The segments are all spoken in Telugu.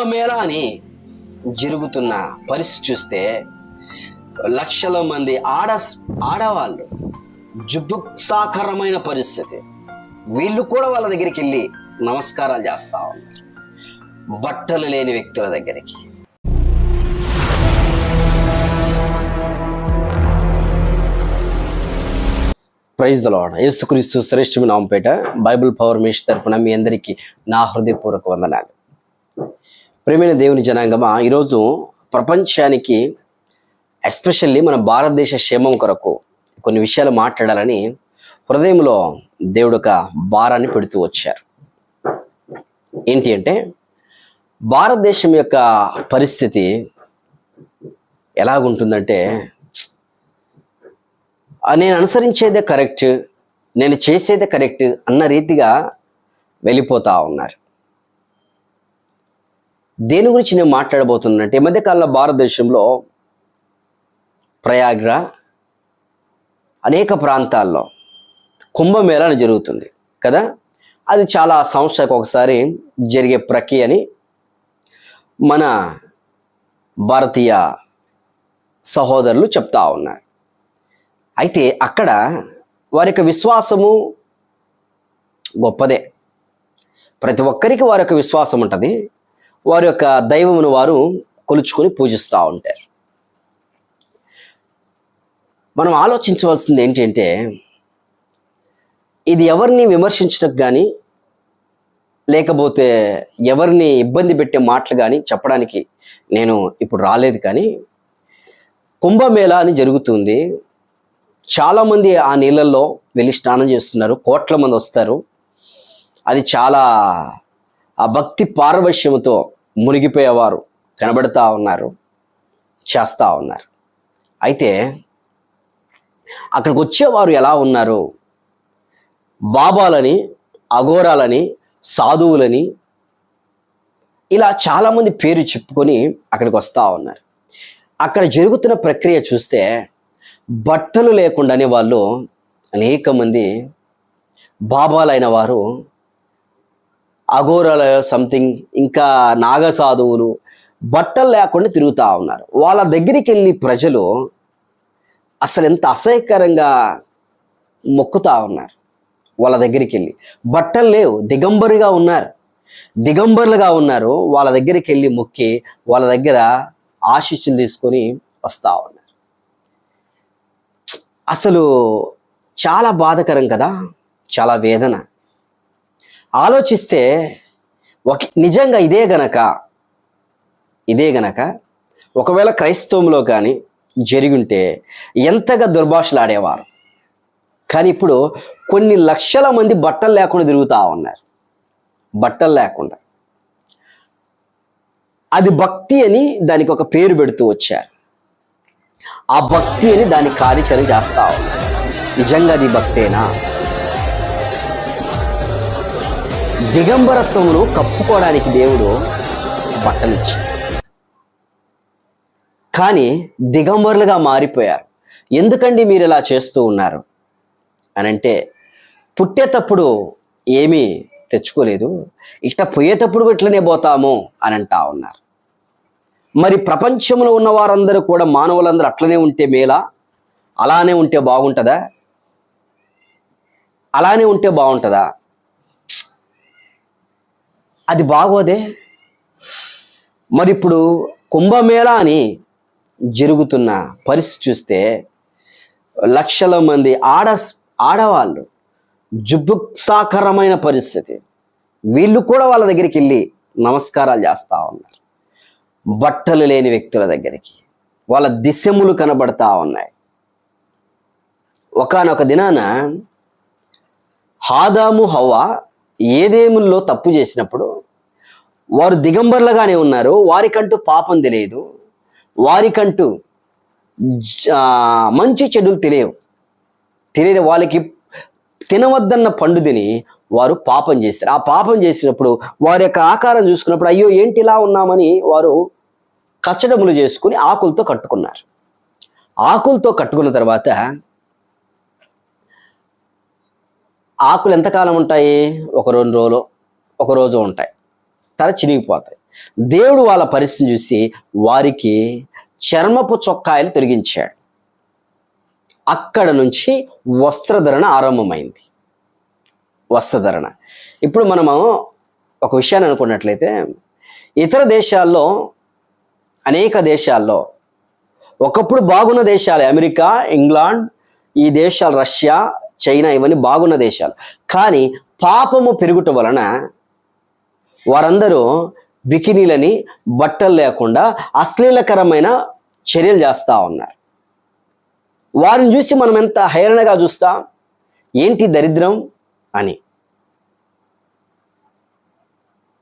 కుంభమేళ అని జరుగుతున్న పరిస్థితి చూస్తే లక్షల మంది ఆడ ఆడవాళ్ళు జుబుక్సాకరమైన పరిస్థితి. వీళ్ళు కూడా వాళ్ళ దగ్గరికి వెళ్ళి నమస్కారాలు చేస్తా ఉన్నారు. బట్టలు లేని వ్యక్తుల దగ్గరికి. ప్రైజ్ దలాడ్ యేసుక్రీస్తు శ్రేష్ఠమి నామపేట బైబిల్ పవర్ మేష్ తరపున మీ అందరికీ నా హృదయపూర్వక వందనాలు. ప్రేమైన దేవుని జనాంగమా ఈరోజు ప్రపంచానికి ఎస్పెషల్లీ మన భారతదేశ క్షేమం కొరకు కొన్ని విషయాలు మాట్లాడాలని హృదయంలో దేవుడు ఒక భారాన్ని పెడుతూ వచ్చారు. ఏంటి అంటే భారతదేశం యొక్క పరిస్థితి ఎలాగుంటుందంటే నేను అనుసరించేదే కరెక్ట్ నేను చేసేదే కరెక్ట్ అన్న రీతిగా వెళ్ళిపోతూ ఉన్నారు. దేని గురించి నేను మాట్లాడబోతున్నానంటే ఈ మధ్యకాలంలో భారతదేశంలో ప్రయాగ్ర అనేక ప్రాంతాల్లో కుంభమేళ అని జరుగుతుంది కదా? అది చాలా సంవత్సరాలకు ఒకసారి జరిగే ప్రక్రియ అని మన భారతీయ సహోదరులు చెప్తా ఉన్నారు. అయితే అక్కడ వారి యొక్క విశ్వాసము గొప్పదే. ప్రతి ఒక్కరికి వారి యొక్క విశ్వాసం ఉంటుంది. వారి యొక్క దైవమును వారు కొలుచుకొని పూజిస్తూ ఉంటారు. మనం ఆలోచించవలసింది ఏంటంటే ఇది ఎవరిని విమర్శించడానికి కానీ లేకపోతే ఎవరిని ఇబ్బంది పెట్టే మాటలు కానీ చెప్పడానికి నేను ఇప్పుడు రాలేదు కానీ కుంభమేళ అని జరుగుతుంది. చాలామంది ఆ నీళ్ళల్లో వెళ్ళి స్నానం చేస్తున్నారు. కోట్ల మంది వస్తారు. అది చాలా ఆ భక్తి పారవశ్యంతో మునిగిపోయేవారు. కనబడుతూ ఉన్నారు చేస్తూ ఉన్నారు. అయితే అక్కడికి వచ్చేవారు ఎలా ఉన్నారు? బాబాలని అఘోరాలని సాధువులని ఇలా చాలామంది పేరు చెప్పుకొని అక్కడికి వస్తూ ఉన్నారు. అక్కడ జరుగుతున్న ప్రక్రియ చూస్తే బట్టలు లేకుండానే వాళ్ళు అనేక మంది బాబాలైన వారు అఘోరాల సంథింగ్ ఇంకా నాగ సాధువులు బట్టలు లేకుండా తిరుగుతూ ఉన్నారు. వాళ్ళ దగ్గరికి వెళ్ళి ప్రజలు అసలు ఎంత అసహ్యకరంగా మొక్కుతా ఉన్నారు. వాళ్ళ దగ్గరికి వెళ్ళి. బట్టలు లేవు దిగంబరిగా ఉన్నారు. దిగంబరులుగా ఉన్నారు. వాళ్ళ దగ్గరికి వెళ్ళి మొక్కి వాళ్ళ దగ్గర ఆశీస్సులు తీసుకొని వస్తూ ఉన్నారు. అసలు చాలా బాధకరం కదా. చాలా వేదన. ఆలోచిస్తే ఒక నిజంగా ఇదే గనక ఇదే గనక ఒకవేళ క్రైస్తవంలో కానీ జరిగుంటే ఎంతగా దుర్భాషలు ఆడేవారు కానీ ఇప్పుడు కొన్ని లక్షల మంది బట్టలు లేకుండా తిరుగుతూ ఉన్నారు. బట్టలు లేకుండా. అది భక్తి అని దానికి ఒక పేరు పెడుతూ వచ్చారు. ఆ భక్తి అని దాని కార్యాచరణ చేస్తా ఉన్నారు. నిజంగా అది భక్తేనా? దిగంబరత్వమును కప్పుకోవడానికి దేవుడు బట్టలు ఇచ్చాడు కానీ దిగంబరులుగా మారిపోయారు. ఎందుకండి మీరు ఇలా చేస్తూ ఉన్నారు? అని అంటే పుట్టేటప్పుడు ఏమీ తెచ్చుకోలేదు. ఇట్ట పోయేటప్పుడు ఇట్లనే పోతాము అని అంటా ఉన్నారు. మరి ప్రపంచంలో ఉన్న వారందరూ కూడా మానవులందరూ అట్లనే ఉంటే మేలా? అలానే ఉంటే బాగుంటుందా? అలానే ఉంటే బాగుంటుందా? అది బాగోదే. మరి ఇప్పుడు కుంభమేళా అని జరుగుతున్న పరిస్థితి చూస్తే లక్షల మంది ఆడ ఆడవాళ్ళు జుబుక్సాకరమైన పరిస్థితి. వీళ్ళు కూడా వాళ్ళ దగ్గరికి వెళ్ళి నమస్కారాలు చేస్తూ ఉన్నారు. బట్టలు లేని వ్యక్తుల దగ్గరికి. వాళ్ళ దిశములు కనబడతా ఉన్నాయి. ఒకానొక దినాన హాదాము హవ్వ ఏదేముల్లో తప్పు చేసినప్పుడు వారు దిగంబర్లుగానే ఉన్నారు వారికంటూ పాపం తెలియదు వారికంటూ మంచి చెడులు తెలియవు. తెలియని వాళ్ళకి తినవద్దన్న పండు తిని వారు పాపం చేశారు ఆ పాపం చేసినప్పుడు వారి యొక్క ఆకారం చూసుకున్నప్పుడు అయ్యో ఏంటి ఇలా ఉన్నామని వారు కచ్చడములు చేసుకుని ఆకులతో కట్టుకున్నారు. ఆకులతో కట్టుకున్న తర్వాత ఆకులు ఎంతకాలం ఉంటాయి? ఒక రెండు రోజులు ఒక రోజు ఉంటాయి. తర చినిగిపోతాయి. దేవుడు వాళ్ళ పరిస్థితిని చూసి వారికి చర్మపు చొక్కాయలు తొలగించాడు. అక్కడ నుంచి వస్త్రధరణ ఆరంభమైంది. వస్త్రధరణ. ఇప్పుడు మనము ఒక విషయాన్ని అనుకున్నట్లయితే ఇతర దేశాల్లో అనేక దేశాల్లో ఒకప్పుడు బాగున్న దేశాలు అమెరికా ఇంగ్లాండ్ ఈ దేశాలు రష్యా చైనా ఇవన్నీ బాగున్న దేశాలు. కానీ పాపము పెరుగుట వలన వారందరూ బికినీలని బట్టలు లేకుండా అశ్లీలకరమైన చర్యలు చేస్తూ ఉన్నారు. వారిని చూసి మనం ఎంత హైరణగా చూస్తాం? ఏంటి దరిద్రం అని.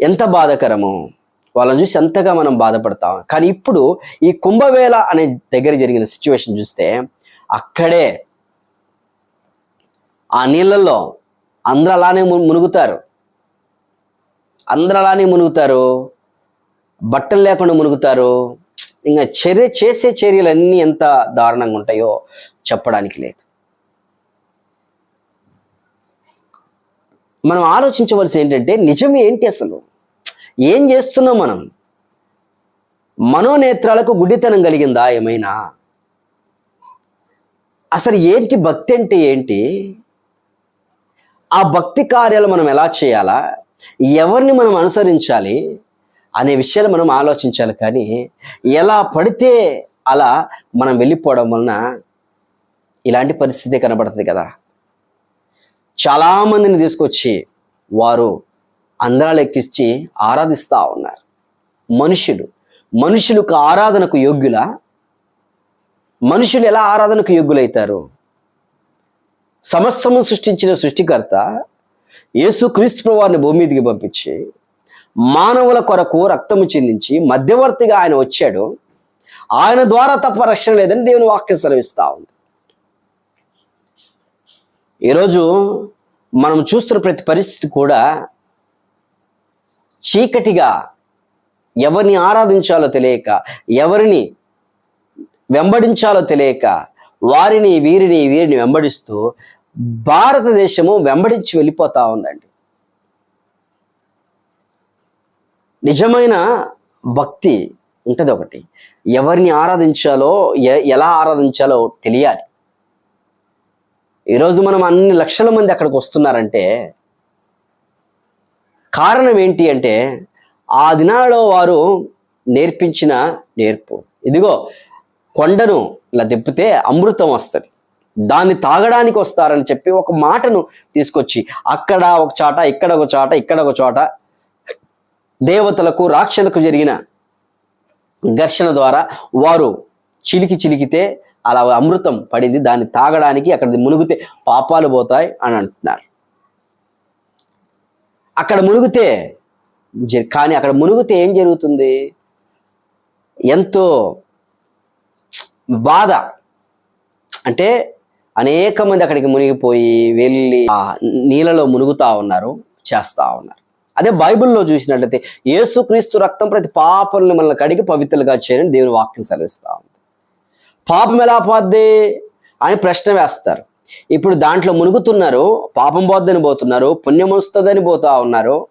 ఎంత బాధకరము. వాళ్ళని చూసి ఎంతగా మనం బాధపడతాం. కానీ ఇప్పుడు ఈ కుంభవేళ అనే దగ్గర జరిగిన సిచ్యువేషన్ చూస్తే అక్కడే ఆ నీళ్ళల్లో అందరూ అలానే మునుగుతారు. అందరూ అలానే మునుగుతారు. బట్టలు లేకుండా మునుగుతారు. ఇంకా చర్య చేసే చర్యలు అన్నీ ఎంత దారుణంగా ఉంటాయో చెప్పడానికి లేదు. మనం ఆలోచించవలసి ఏంటంటే నిజం ఏంటి అసలు? ఏం చేస్తున్నాం మనం? మనోనేత్రాలకు గుడ్డితనం కలిగిందా ఏమైనా? అసలు ఏంటి భక్తి అంటే ఏంటి? ఆ భక్తి కార్యాలు మనం ఎలా చేయాలా? ఎవరిని మనం అనుసరించాలి? అనే విషయాలు మనం ఆలోచించాలి కానీ ఎలా పడితే అలా మనం వెళ్ళిపోవడం వలన ఇలాంటి పరిస్థితి కనబడుతుంది కదా. చాలామందిని తీసుకొచ్చి వారు అందరాలు ఎక్కించి ఆరాధిస్తూ ఉన్నారు. మనుషులు. మనుషులకు ఆరాధనకు యోగ్యుల? మనుషులు ఎలా ఆరాధనకు యోగ్యులైతారు? సమస్తము సృష్టించిన సృష్టికర్త యేసుక్రీస్తు ప్రభువారిని భూమి మీదకి పంపించి మానవుల కొరకు రక్తము చెందించి మధ్యవర్తిగా ఆయన వచ్చాడు. ఆయన ద్వారా తప్ప రక్షణ లేదని దేవుని వాక్యం సెలవిస్తూ ఉంది. ఈరోజు మనం చూస్తున్న ప్రతి పరిస్థితి కూడా చీకటిగా ఎవరిని ఆరాధించాలో తెలియక ఎవరిని వెంబడించాలో తెలియక వారిని వీరిని వీరిని వెంబడిస్తూ భారతదేశము వెంబడించి వెళ్ళిపోతా ఉందండి. నిజమైన భక్తి ఉంటుంది ఒకటి. ఎవరిని ఆరాధించాలో ఎ- ఎలా ఆరాధించాలో తెలియాలి. ఈరోజు మనం అన్ని లక్షల మంది అక్కడికి వస్తున్నారంటే కారణం ఏంటి అంటే ఆ దినాలలో వారు నేర్పించిన నేర్పు. ఇదిగో కొండను ఇలా తిప్పితే అమృతం వస్తుంది. దాన్ని తాగడానికి వస్తారని చెప్పి ఒక మాటను తీసుకొచ్చి అక్కడ ఒక చాట ఇక్కడ ఒక చాట ఇక్కడ ఒక చోట దేవతలకు రాక్షలకు జరిగిన ఘర్షణ ద్వారా వారు చిలికి చిలికితే అలా అమృతం పడింది. దాన్ని తాగడానికి అక్కడ మునిగితే పాపాలు పోతాయి అని అంటున్నారు. అక్కడ మునిగితే కానీ అక్కడ మునిగితే ఏం జరుగుతుంది? ఎంతో బాధ. అంటే అనేక మంది అక్కడికి మునిగిపోయి వెళ్ళి ఆ నీళ్ళలో మునుగుతా ఉన్నారు చేస్తూ ఉన్నారు. అదే బైబిల్లో చూసినట్లయితే యేసుక్రీస్తు రక్తం ప్రతి పాపల్ని మనల్ని కడిగి పవిత్రులుగా చేయని దేవుని వాక్యం సెలవిస్తూ ఉంది. పాపం ఎలా పోద్ది? అని ప్రశ్న వేస్తారు. ఇప్పుడు దాంట్లో మునుగుతున్నారు పాపం పోద్దని పోతున్నారు పుణ్యం వస్తుందని పోతా ఉన్నారు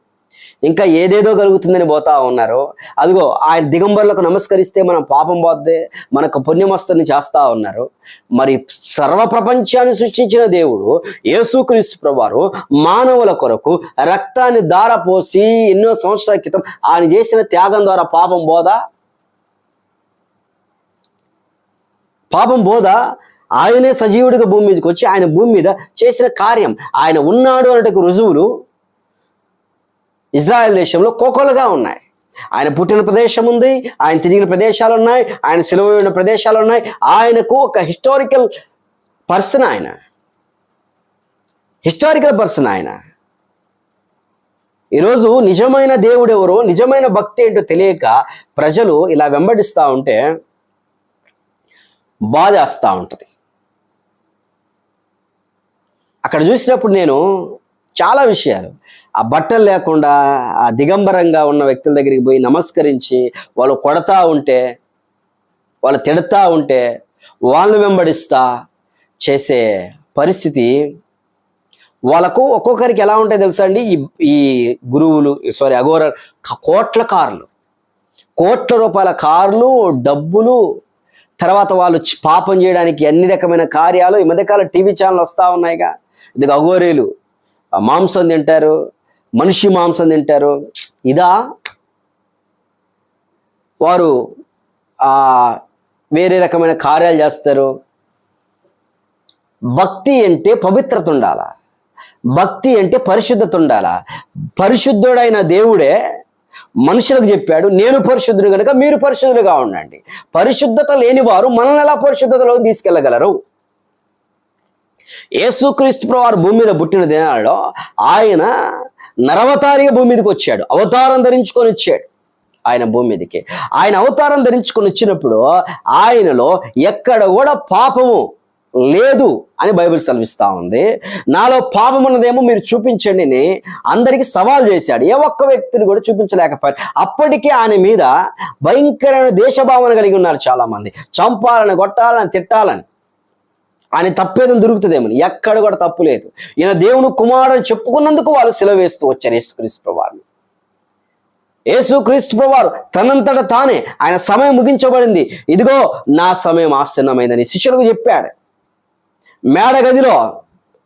ఇంకా ఏదేదో కలుగుతుందని పోతా ఉన్నారు. అదిగో ఆయన దిగంబరులకు నమస్కరిస్తే మనం పాపం పోద్దే మనకు పుణ్యం వస్తుందని చేస్తా ఉన్నారు. మరి సర్వ ప్రపంచాన్ని సృష్టించిన దేవుడు యేసుక్రీస్తు ప్రభువారు మానవుల కొరకు రక్తాన్ని దారపోసి ఎన్నో సంవత్సరాల క్రితం ఆయన చేసిన త్యాగం ద్వారా పాపం బోధ పాపం బోధ ఆయనే సజీవుడిగా భూమి మీదకి వచ్చి ఆయన భూమి మీద చేసిన కార్యం. ఆయన ఉన్నాడు అనేటకు రుజువులు ఇజ్రాయెల్ దేశంలో కోకొలుగా ఉన్నాయి. ఆయన పుట్టిన ప్రదేశం ఉంది ఆయన తిరిగిన ప్రదేశాలు ఉన్నాయి ఆయన సెలవు ఉన్న ప్రదేశాలు ఉన్నాయి. ఆయనకు ఒక హిస్టారికల్ పర్సన్ ఆయన. హిస్టారికల్ పర్సన్ ఆయన. ఈరోజు నిజమైన దేవుడు ఎవరో నిజమైన భక్తి ఏంటో తెలియక ప్రజలు ఇలా వెంబడిస్తూ ఉంటే బాధేస్తూ ఉంటుంది. అక్కడ చూసినప్పుడు నేను చాలా విషయాలు. ఆ బట్టలు లేకుండా ఆ దిగంబరంగా ఉన్న వ్యక్తుల దగ్గరికి పోయి నమస్కరించి వాళ్ళు కొడతా ఉంటే వాళ్ళు తిడతా ఉంటే వాళ్ళు వెంబడిస్తా చేసే పరిస్థితి వాళ్ళకు ఒక్కొక్కరికి ఎలా ఉంటాయి తెలుసా అండి? ఈ ఈ గురువులు సారీ అఘోర కోట్ల కార్లు. కోట్ల రూపాయల కార్లు డబ్బులు తర్వాత వాళ్ళు పాపం చేయడానికి అన్ని రకమైన కార్యాలు ఈ మధ్యకాల టీవీ ఛానల్ వస్తూ ఉన్నాయిగా. ఇది అఘోరీలు. మాంసం తింటారు మనిషి మాంసం తింటారు. ఇదా వారు వేరే రకమైన కార్యాలు చేస్తారు. భక్తి అంటే పవిత్రత ఉండాల? భక్తి అంటే పరిశుద్ధత ఉండాల? పరిశుద్ధుడైన దేవుడే మనుషులకు చెప్పాడు నేను పరిశుద్ధుడు కనుక మీరు పరిశుద్ధులుగా ఉండండి. పరిశుద్ధత లేని వారు మనల్ని ఎలా పరిశుద్ధతలో తీసుకెళ్ళగలరు? యేసుక్రీస్తు వారు భూమి మీద పుట్టిన దినాల్లో ఆయన నరవతారిగా భూమి మీదకి వచ్చాడు. అవతారం ధరించుకొని వచ్చాడు ఆయన భూమి మీదకి. ఆయన అవతారం ధరించుకొని వచ్చినప్పుడు ఆయనలో ఎక్కడ కూడా పాపము లేదు అని బైబిల్ సెలవిస్తా ఉంది. నాలో పాపం ఉన్నదేమో మీరు చూపించండి అని అందరికీ సవాల్ చేశాడు. ఏ ఒక్క వ్యక్తిని కూడా చూపించలేకపోయారు. అప్పటికే ఆయన మీద భయంకరమైన దేశభావన కలిగి ఉన్నారు చాలా మంది చంపాలని కొట్టాలని తిట్టాలని. ఆయన తప్పేదో దొరుకుతుందేమని ఎక్కడ కూడా తప్పు లేదు. ఈయన దేవుని కుమారుడు అని చెప్పుకున్నందుకు వాళ్ళు సెలవు వేస్తూ వచ్చారు యేసుక్రీస్తు ప్రభువారిని యేసుక్రీస్తు ప్రభువారు తనంతట తానే ఆయన సమయం ముగించబడింది. ఇదిగో నా సమయం ఆసన్నమైందని శిష్యులకు చెప్పాడు. మేడ గదిలో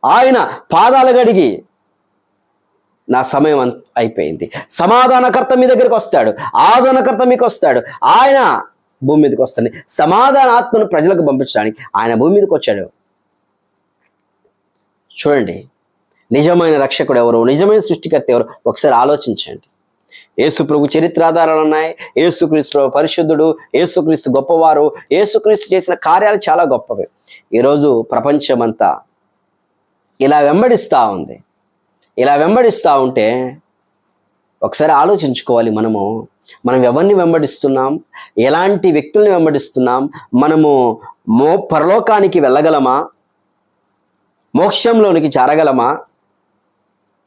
ఆయన పాదాలు గడిగి నా సమయం అంత- అయిపోయింది. సమాధానకర్త మీ దగ్గరికి వస్తాడు. ఆదరణకర్త మీకు వస్తాడు. ఆయన భూమి మీదకి వస్తాడు. సమాధాన ఆత్మను ప్రజలకు పంపించడానికి ఆయన భూమి మీదకి వచ్చాడు. చూడండి. నిజమైన రక్షకుడు ఎవరు? నిజమైన సృష్టికర్త ఎవరు? ఒకసారి ఆలోచించండి. ఏసుప్రభు చరిత్ర చరిత్రాధారాలు ఉన్నాయి. ఏసుక్రీస్తు పరిశుద్ధుడు ఏసుక్రీస్తు గొప్పవారు ఏసుక్రీస్తు చేసిన కార్యాలు చాలా గొప్పవి. ఈరోజు ప్రపంచమంతా ఇలా వెంబడిస్తూ ఉంది. ఇలా వెంబడిస్తూ ఉంటే ఒకసారి ఆలోచించుకోవాలి మనము. మనం ఎవరిని వెంబడిస్తున్నాం? ఎలాంటి వ్యక్తుల్ని వెంబడిస్తున్నాం? మనము మో పరలోకానికి వెళ్ళగలమా? మోక్షంలోనికి చేరగలమా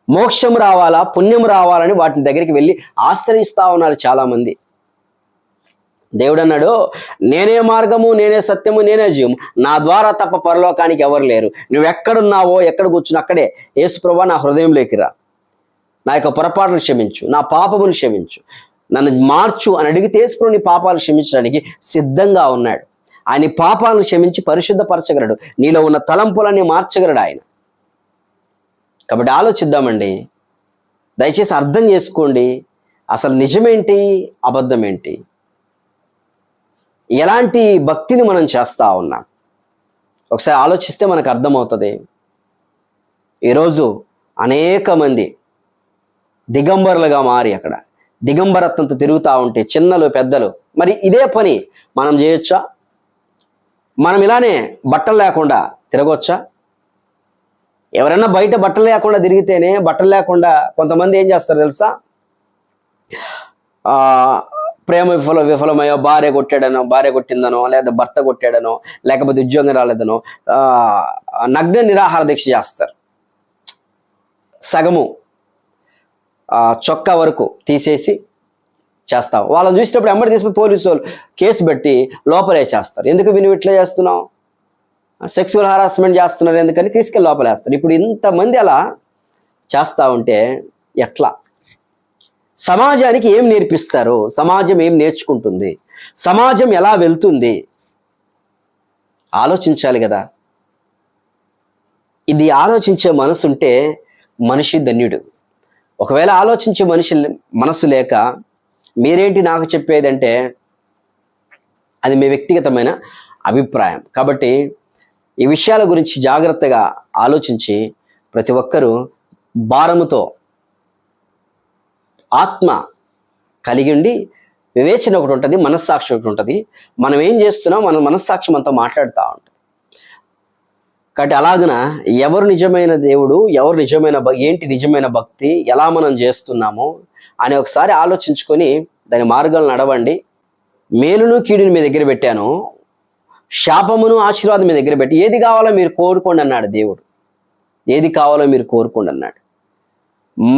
మోక్షం రావాలా? పుణ్యం రావాలని వాటిని దగ్గరికి వెళ్ళి ఆశ్రయిస్తూ ఉన్నారు చాలామంది. దేవుడు అన్నాడు నేనే మార్గము నేనే సత్యము నేనే జీవము. నా ద్వారా తప్ప పరలోకానికి ఎవరు లేరు. నువ్వు ఎక్కడున్నావో ఎక్కడ కూర్చుని అక్కడే యేసుప్రభా నా హృదయంలోకి రా. నా యొక్క పొరపాటును క్షమించు నా పాపమును క్షమించు. నన్ను మార్చు అని అడిగితే యేసుప్రభు నీ పాపాలు క్షమించడానికి సిద్ధంగా ఉన్నాడు. ఆయన పాపాలను క్షమించి పరిశుద్ధపరచగలడు. నీలో ఉన్న తలంపులన్నీ మార్చగలడు ఆయన. కాబట్టి ఆలోచిద్దామండి. దయచేసి అర్థం చేసుకోండి. అసలు నిజమేంటి? అబద్ధం ఏంటి ఎలాంటి భక్తిని మనం చేస్తా ఉన్నాం? ఒకసారి ఆలోచిస్తే మనకు అర్థమవుతుంది. ఈరోజు అనేక మంది దిగంబరులుగా మారి అక్కడ. దిగంబరత్వంతో తిరుగుతూ ఉంటే చిన్నలు పెద్దలు మరి ఇదే పని మనం చేయొచ్చా? మనం ఇలానే బట్టలు లేకుండా తిరగొచ్చా? ఎవరైనా బయట బట్టలు లేకుండా తిరిగితేనే బట్టలు లేకుండా కొంతమంది ఏం చేస్తారు తెలుసా? ప్రేమ విఫల విఫలమయ్యో భార్య కొట్టాడనో భార్య కొట్టిందనో లేదా భర్త కొట్టాడనో లేకపోతే ఉద్యోగం రాలేదనో నగ్న నిరాహార దీక్ష చేస్తారు. సగము చొక్కా వరకు తీసేసి చేస్తావు. వాళ్ళని చూసేటప్పుడు ఎమ్మడి తీసుకుని పోలీసు వాళ్ళు కేసు పెట్టి లోపలేసేస్తారు ఎందుకు విని ఇట్లా చేస్తున్నావు? సెక్సువల్ హరాస్మెంట్ చేస్తున్నారు ఎందుకని తీసుకెళ్ళి లోపలేస్తారు ఇప్పుడు ఇంతమంది అలా చేస్తూ ఉంటే ఎట్లా? సమాజానికి ఏం నేర్పిస్తారు? సమాజం ఏం నేర్చుకుంటుంది? సమాజం ఎలా వెళ్తుంది? ఆలోచించాలి కదా. ఇది ఆలోచించే మనసు ఉంటే మనిషి ధన్యుడు. ఒకవేళ ఆలోచించే మనిషి మనసు లేక మీరేంటి నాకు చెప్పేదంటే అది మీ వ్యక్తిగతమైన అభిప్రాయం. కాబట్టి ఈ విషయాల గురించి జాగ్రత్తగా ఆలోచించి ప్రతి ఒక్కరూ భారముతో ఆత్మ కలిగి ఉండి వివేచన ఒకటి ఉంటుంది మనస్సాక్షి ఒకటి ఉంటుంది. మనం ఏం చేస్తున్నాం మన మనస్సాక్షి మనతో మాట్లాడుతూ ఉంటుంది. కాబట్టి అలాగన ఎవరు నిజమైన దేవుడు ఎవరు నిజమైన ఏంటి నిజమైన భక్తి ఎలా మనం చేస్తున్నామో అని ఒకసారి ఆలోచించుకొని దాని మార్గాలు నడవండి. మేలును కీడుని మీ దగ్గర పెట్టాను. శాపమును ఆశీర్వాదం మీ దగ్గర పెట్టి ఏది కావాలో మీరు కోరుకోండి అన్నాడు దేవుడు. ఏది కావాలో మీరు కోరుకోండి అన్నాడు.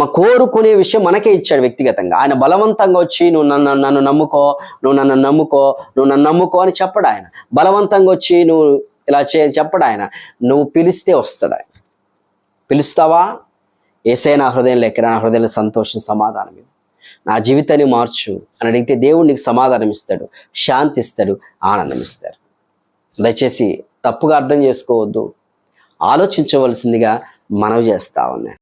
కోరుకునే విషయం మనకే ఇచ్చాడు వ్యక్తిగతంగా. ఆయన బలవంతంగా వచ్చి నువ్వు నన్ను నన్ను నమ్ముకో నువ్వు నన్ను నమ్ముకో నువ్వు నన్ను నమ్ముకో అని చెప్పడు ఆయన. బలవంతంగా వచ్చి నువ్వు ఇలా చేయని చెప్పడు ఆయన. నువ్వు పిలిస్తే వస్తాడు ఆయన. పిలుస్తావా? ఏసైనా హృదయంలో హృదయం నా హృదయంలో సంతోషం సమాధానం ఇవ్వు. నా జీవితాన్ని మార్చు అని అడిగితే దేవుడు నీకు సమాధానం ఇస్తాడు శాంతి ఇస్తాడు ఆనందం ఇస్తాడు. దయచేసి తప్పుగా అర్థం చేసుకోవద్దు. ఆలోచించవలసిందిగా మనవి చేస్తా ఉన్నాను.